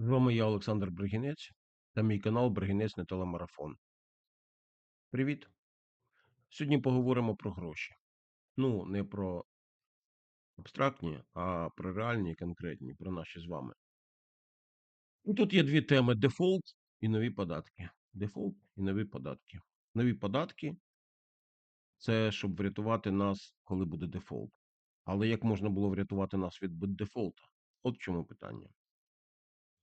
З вами я, Олександр Бригінець, та мій канал Бригінець на телемарафон. Привіт! Сьогодні поговоримо про гроші. Ну, не про абстрактні, а про реальні і конкретні, про наші з вами. І тут є дві теми: дефолт і нові податки. Дефолт і нові податки. Нові податки це щоб врятувати нас, коли буде дефолт. Але як можна було врятувати нас від дефолта? От в чому питання.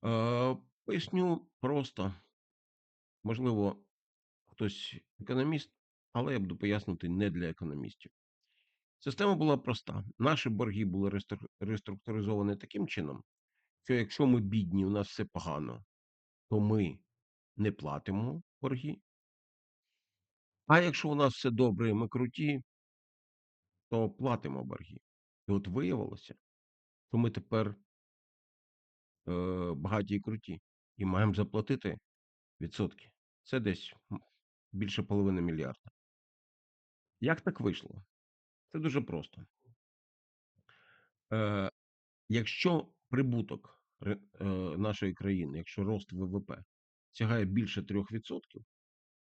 Е, поясню просто. Можливо, хтось економіст, але я буду пояснити не для економістів. Система була проста. Наші борги були реструктуризовані таким чином, що якщо ми бідні, у нас все погано, то ми не платимо борги. А якщо у нас все добре ми круті, то платимо борги. І от виявилося, що ми тепер е, багаті і круті, і маємо заплатити відсотки. Це десь більше половини мільярда. Як так вийшло? Це дуже просто. Е, якщо прибуток е, нашої країни, якщо рост ВВП сягає більше 3%,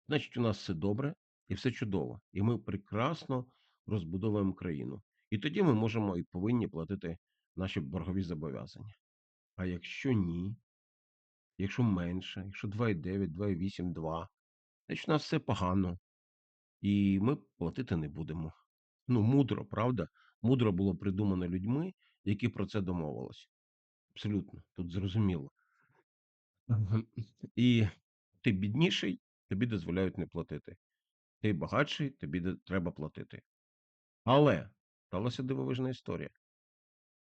значить у нас все добре і все чудово. І ми прекрасно розбудовуємо країну. І тоді ми можемо і повинні платити наші боргові зобов'язання. А якщо ні, якщо менше, якщо 2,9, 2,8, 2, значить у нас все погано. І ми платити не будемо. Ну, мудро, правда? Мудро було придумано людьми, які про це домовилися. Абсолютно, тут зрозуміло. І ти бідніший, тобі дозволяють не платити. Ти багатший, тобі треба платити. Але сталася дивовижна історія.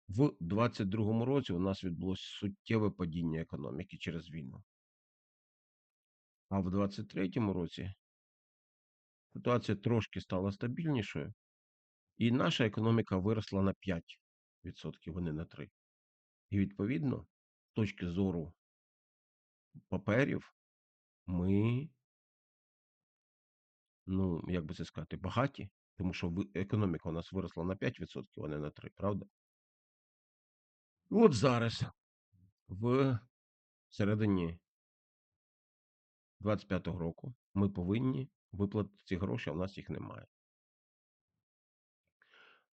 В 22-му році у нас відбулося суттєве падіння економіки через війну. А в 23-му році ситуація трошки стала стабільнішою, і наша економіка виросла на 5%, а не на 3%. І відповідно, з точки зору паперів, ми, ну, як би це сказати, багаті, тому що економіка у нас виросла на 5%, а не на 3%, правда? От зараз, в середині 25-го року, ми повинні виплатити ці гроші, а в нас їх немає.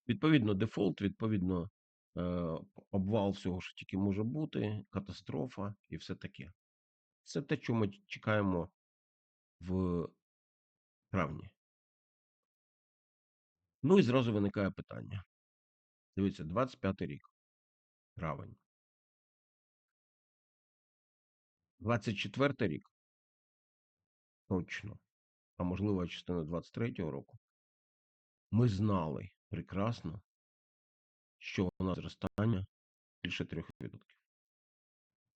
Відповідно, дефолт, відповідно, е, обвал всього, що тільки може бути, катастрофа і все таке. Це те, що ми чекаємо в травні. Ну і зразу виникає питання. Дивіться, 25 рік, травень. 24 рік. Точно. А можливо, частина 23-го року. Ми знали прекрасно, що у нас зростання більше 3%.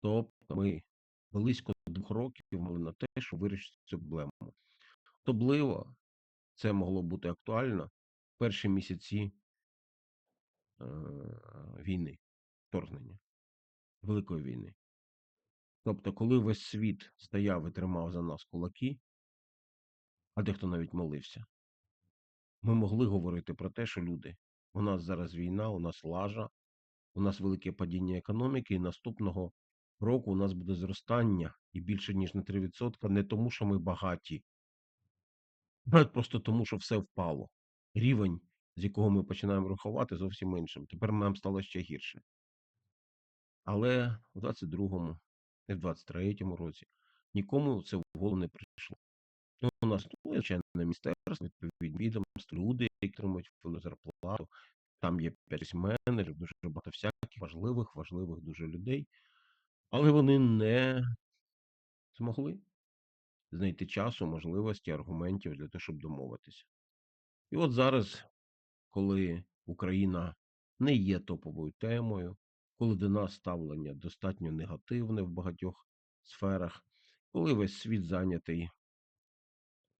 Тобто ми близько двох років мали на те, щоб вирішити цю проблему. Особливо це могло бути актуально в перші місяці е- війни, вторгнення, Великої війни. Тобто, коли весь світ стояв і тримав за нас кулаки, а дехто навіть молився, ми могли говорити про те, що люди, у нас зараз війна, у нас лажа, у нас велике падіння економіки, і наступного року у нас буде зростання і більше ніж на 3%, не тому, що ми багаті, а просто тому, що все впало. Рівень, з якого ми починаємо рахувати, зовсім іншим. Тепер нам стало ще гірше. Але у 22-му, не в 23-му році нікому це в голову не прийшло. Ну, у нас є, звичайно міністерство, відповідні відомства, люди, які отримують зарплату. Там є п'ять менеджерів, дуже багато всяких важливих, важливих дуже людей. Але вони не змогли знайти часу, можливості, аргументів для того, щоб домовитися. І от зараз, коли Україна не є топовою темою, коли до нас ставлення достатньо негативне в багатьох сферах, коли весь світ зайнятий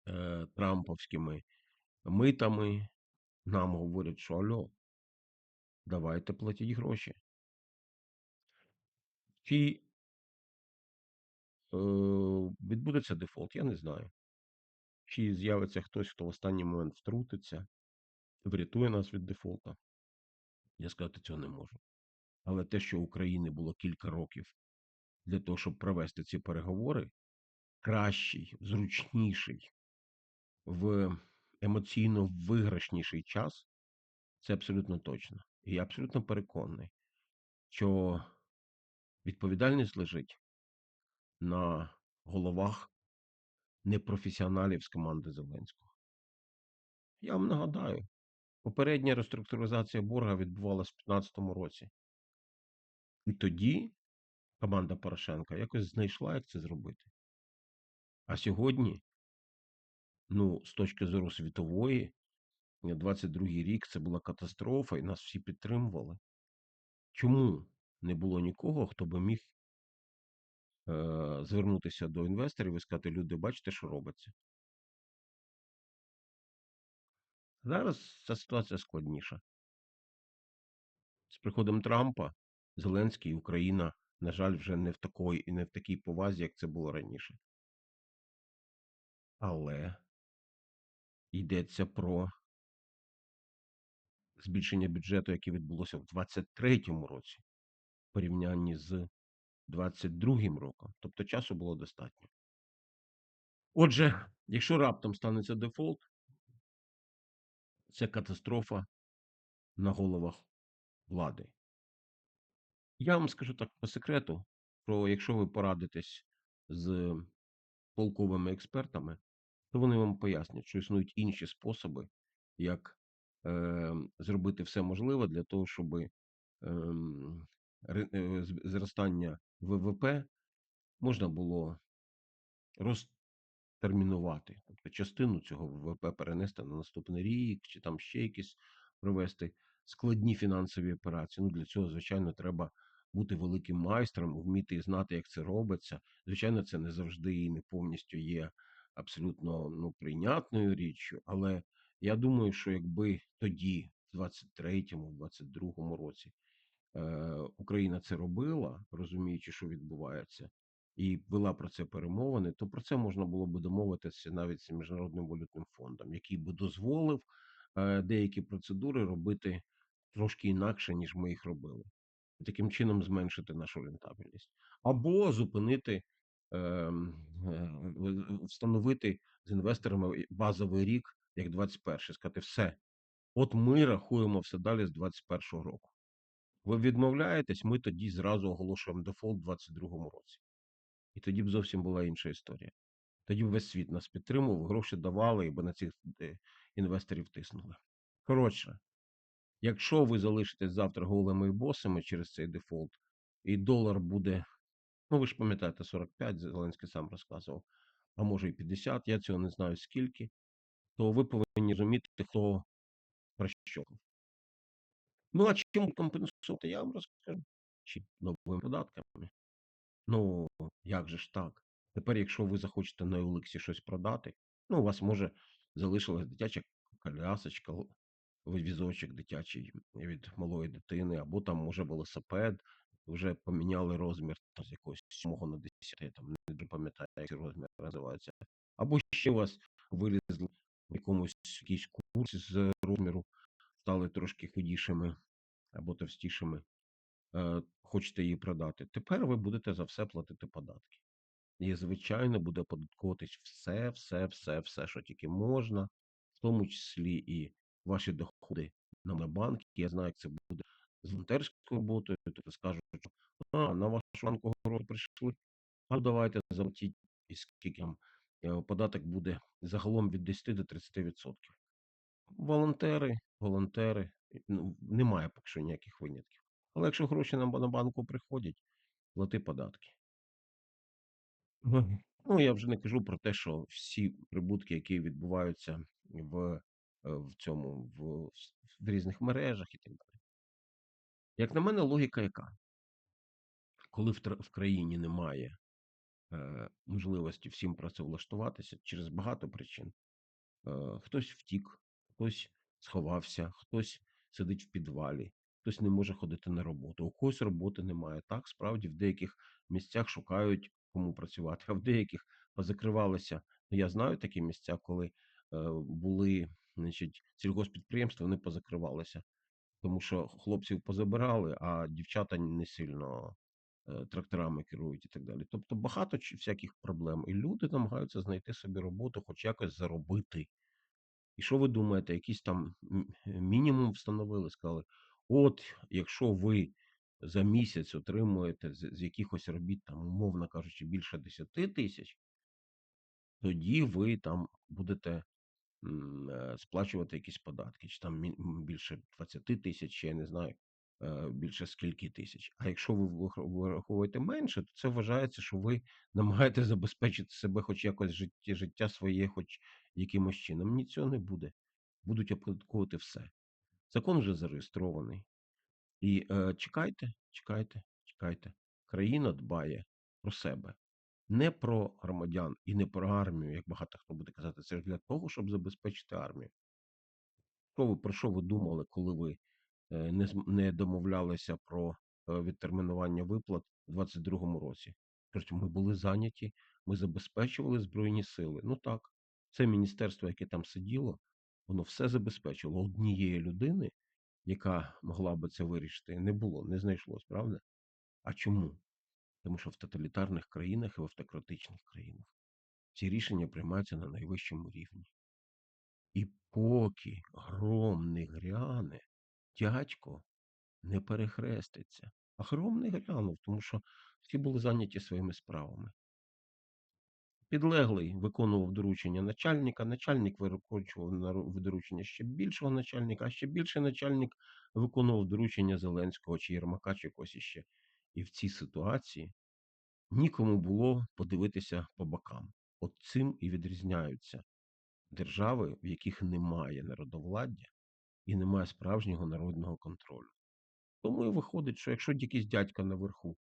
е, трамповськими митами, нам говорять, що альо, давайте платіть гроші. Чи е, відбудеться дефолт, я не знаю. Чи з'явиться хтось, хто в останній момент втрутиться, врятує нас від дефолта. Я сказати цього не можу. Але те, що у України було кілька років для того, щоб провести ці переговори, кращий, зручніший, в емоційно виграшніший час, це абсолютно точно. І я абсолютно переконаний, що відповідальність лежить на головах непрофесіоналів з команди Зеленського. Я вам нагадаю, попередня реструктуризація борга відбувалася в 2015 році. І тоді команда Порошенка якось знайшла, як це зробити. А сьогодні, ну, з точки зору світової, 22-й рік це була катастрофа, і нас всі підтримували. Чому не було нікого, хто би міг е, звернутися до інвесторів і сказати, люди, бачите, що робиться? Зараз ця ситуація складніша. З приходом Трампа Зеленський Україна, на жаль, вже не в такій і не в такій повазі, як це було раніше. Але йдеться про збільшення бюджету, яке відбулося в 2023 році, в порівнянні з 2022 роком. Тобто часу було достатньо. Отже, якщо раптом станеться дефолт, це катастрофа на головах влади. Я вам скажу так по секрету, що якщо ви порадитесь з полковими експертами, то вони вам пояснять, що існують інші способи, як е, зробити все можливе для того, щоб е, е, зростання ВВП можна було розтермінувати, тобто частину цього ВВП перенести на наступний рік, чи там ще якісь провести складні фінансові операції. Ну для цього, звичайно, треба бути великим майстром, вміти і знати, як це робиться. Звичайно, це не завжди і не повністю є абсолютно ну, прийнятною річчю, але я думаю, що якби тоді, в 23-му, 22-му році, е, Україна це робила, розуміючи, що відбувається, і вела про це перемовини, то про це можна було би домовитися навіть з міжнародним валютним фондом, який би дозволив е, деякі процедури робити трошки інакше, ніж ми їх робили таким чином зменшити нашу рентабельність, або зупинити, е, встановити з інвесторами базовий рік, як 21 сказати, все. От ми рахуємо все далі з 21 року. Ви відмовляєтесь, ми тоді зразу оголошуємо дефолт у 22-му році. І тоді б зовсім була інша історія. Тоді б весь світ нас підтримував, гроші давали, і б на цих е, інвесторів тиснули. Коротше, Якщо ви залишитесь завтра голими і босими через цей дефолт, і долар буде, ну ви ж пам'ятаєте, 45, Зеленський сам розказував, а може і 50, я цього не знаю скільки, то ви повинні розуміти, хто про що. Ну, а чим компенсувати, я вам розкажу. Чи новими податками. Ну, як же ж так? Тепер, якщо ви захочете на Олексі щось продати, ну, у вас може залишилась дитяча колясочка, візочок дитячий від малої дитини, або там може велосипед, вже поміняли розмір з якогось 7 на 10, я там не пам'ятаю, як цей розмір називається. Або ще вас вилізли в якомусь якийсь курс з розміру, стали трошки худішими або товстішими, е, хочете її продати. Тепер ви будете за все платити податки. І, звичайно, буде податковуватись все, все, все, все, що тільки можна, в тому числі і ваші доходи на банк. Я знаю, як це буде з волонтерською роботою. Тобто скажуть, що а, на вашу банку гроші прийшли, а давайте заплатіть, і скільки там е, податок буде загалом від 10 до 30%. Волонтери, волонтери, ну, немає поки що ніяких винятків. Але якщо гроші на на банку приходять, плати податки. Ну, я вже не кажу про те, що всі прибутки, які відбуваються в в цьому в, в різних мережах і так далі. Як на мене, логіка яка? Коли в, в країні немає е, можливості всім працевлаштуватися через багато причин, е, хтось втік, хтось сховався, хтось сидить в підвалі, хтось не може ходити на роботу, у когось роботи немає. Так, справді в деяких місцях шукають кому працювати, а в деяких позакривалися. Ну, я знаю такі місця, коли е, були значить, сільгоспідприємства вони позакривалися, тому що хлопців позабирали, а дівчата не сильно е, тракторами керують і так далі. Тобто багато всяких проблем. І люди намагаються знайти собі роботу, хоч якось заробити. І що ви думаєте, якийсь там мінімум встановили, сказали: от, якщо ви за місяць отримуєте з, з якихось робіт, там, умовно кажучи, більше 10 тисяч, тоді ви там будете сплачувати якісь податки, чи там більше 20 тисяч, чи я не знаю, е, більше скільки тисяч. А якщо ви вираховуєте менше, то це вважається, що ви намагаєтесь забезпечити себе хоч якось життя, життя своє, хоч якимось чином. Ні, цього не буде. Будуть оподатковувати все. Закон вже зареєстрований. І е, чекайте, чекайте, чекайте. Країна дбає про себе. Не про громадян і не про армію, як багато хто буде казати. Це ж для того, щоб забезпечити армію. Що ви про що ви думали, коли ви е, не не домовлялися про е, відтермінування виплат у 22-му році? Кажуть, ми були зайняті, ми забезпечували збройні сили. Ну так, це міністерство, яке там сиділо, воно все забезпечило. Однієї людини, яка могла би це вирішити, не було, не знайшлось, правда? А чому? Тому що в тоталітарних країнах і в автократичних країнах ці рішення приймаються на найвищому рівні. І поки гром не гряне, дядько не перехреститься. А гром не глянув, тому що всі були зайняті своїми справами. Підлеглий виконував доручення начальника, начальник виконував доручення ще більшого начальника, а ще більший начальник виконував доручення Зеленського чи Єрмака, чи когось іще. І в цій ситуації нікому було подивитися по бокам. От цим і відрізняються держави, в яких немає народовладдя і немає справжнього народного контролю. Тому і виходить, що якщо якийсь дядька наверху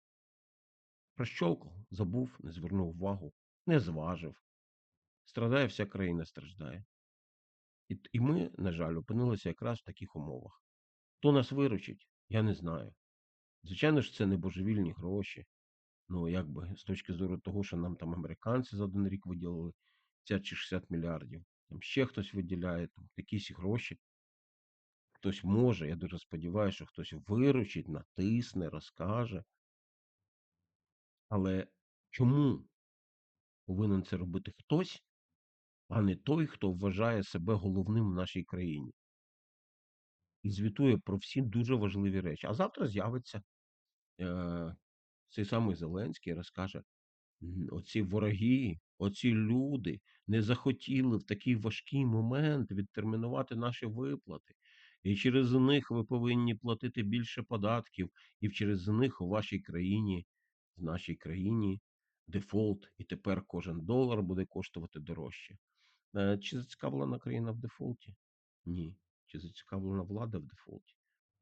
прощолкав, забув, не звернув увагу, не зважив, страдає вся країна страждає. І, ми, на жаль, опинилися якраз в таких умовах. Хто нас виручить, я не знаю. Звичайно ж, це не божевільні гроші. Ну, якби з точки зору того, що нам там американці за один рік виділили 50 чи 60 мільярдів, там ще хтось виділяє там, якісь гроші. Хтось може, я дуже сподіваюся, що хтось виручить, натисне, розкаже. Але чому повинен це робити хтось, а не той, хто вважає себе головним в нашій країні і звітує про всі дуже важливі речі. А завтра з'явиться е, цей самий Зеленський розкаже: «М, оці вороги, оці люди не захотіли в такий важкий момент відтермінувати наші виплати. І через них ви повинні платити більше податків, і через них у вашій країні, в нашій країні дефолт, і тепер кожен долар буде коштувати дорожче. Е, Чи зацікавлена країна в дефолті? Ні. Чи зацікавлена влада в дефолті?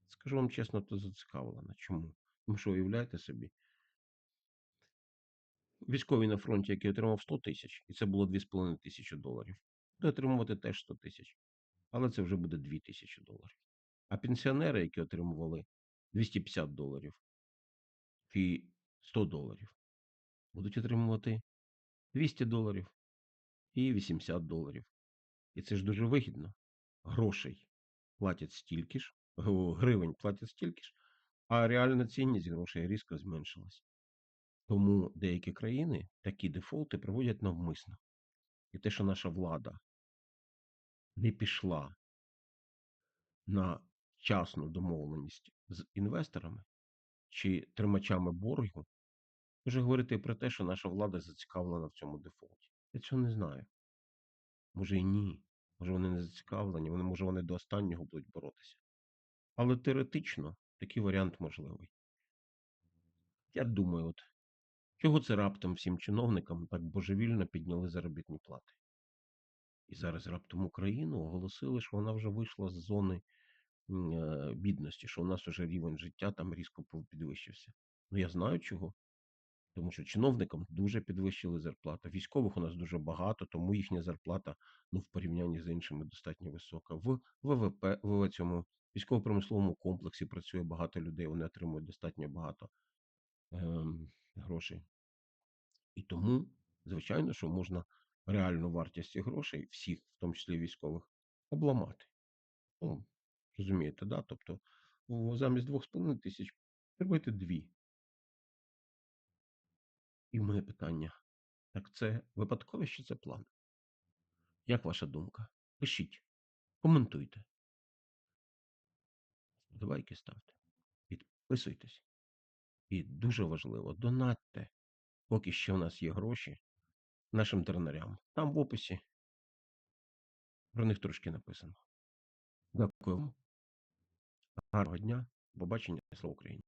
Скажу вам чесно, то зацікавлена. Чому? Тому що уявляєте собі, військовий на фронті, який отримав 100 тисяч, і це було 2,5 тисячі доларів, буде отримувати теж 100 тисяч, але це вже буде 2 тисячі доларів. А пенсіонери, які отримували 250 доларів і 100 доларів, будуть отримувати 200 доларів і 80 доларів. І це ж дуже вигідно. Грошей платять стільки ж, гривень платять стільки ж, а реальна цінність грошей різко зменшилась. Тому деякі країни такі дефолти проводять навмисно. І те, що наша влада не пішла на вчасну домовленість з інвесторами чи тримачами боргу, може говорити про те, що наша влада зацікавлена в цьому дефолті. Я цього не знаю. Може і ні. Може вони не зацікавлені, вони, може вони до останнього будуть боротися. Але теоретично такий варіант можливий. Я думаю, от чого це раптом всім чиновникам так божевільно підняли заробітні плати? І зараз раптом Україну оголосили, що вона вже вийшла з зони е, бідності, що у нас вже рівень життя там різко підвищився. Ну я знаю чого. Тому що чиновникам дуже підвищили зарплату. Військових у нас дуже багато, тому їхня зарплата ну, в порівнянні з іншими достатньо висока. В ВВП в цьому військово-промисловому комплексі працює багато людей, вони отримують достатньо багато ем, грошей. І тому, звичайно, що можна реальну вартість грошей, всіх, в тому числі військових, обламати. Ну, розумієте, да? Тобто замість 2,5 тисяч зробити дві. І моє питання: так це випадковість чи це план? Як ваша думка? Пишіть, коментуйте. Вподобайки ставте, підписуйтесь. І дуже важливо, донатьте, поки ще в нас є гроші нашим тернарям. Там в описі про них трошки написано. Дякую. Гарного дня. Побачення. Слава Україні.